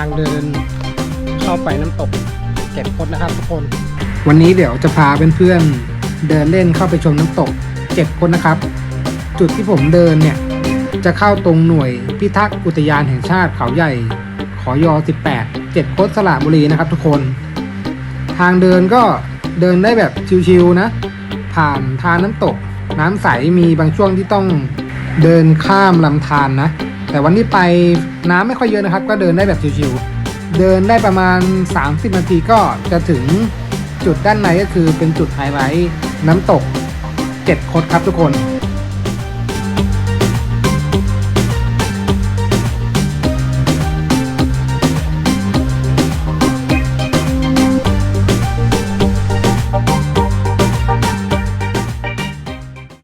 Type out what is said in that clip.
างเดินเข้าไปน้ำตกเจ็ดคดนะครับทุกคน วันนี้เดี๋ยวจะพาเพื่อนๆเดินเล่นเข้าไปชมน้ำตกเจ็ดคดนะครับ จุดที่ผมเดินเนี่ยจะเข้าตรงหน่วยพิทักษ์อุทยานแห่งชาติเขาใหญ่ ขอยอ 18 7คดสระบุรีนะครับทุกคน ทางเดินก็เดินได้แบบชิวๆนะ ผ่านทางน้ำตก น้ำใสมีบางช่วงที่ต้องเดินข้ามลำธารนนะ แต่วันนี้ไปน้ำไม่ค่อยเยอะนะครับ ก็เดินได้แบบชิวๆเดินได้ประมาณ 30 นาทีก็จะถึงจุดด้านในก็คือเป็นจุดไฮไลท์น้ำตกเจ็ดคดครับทุกคน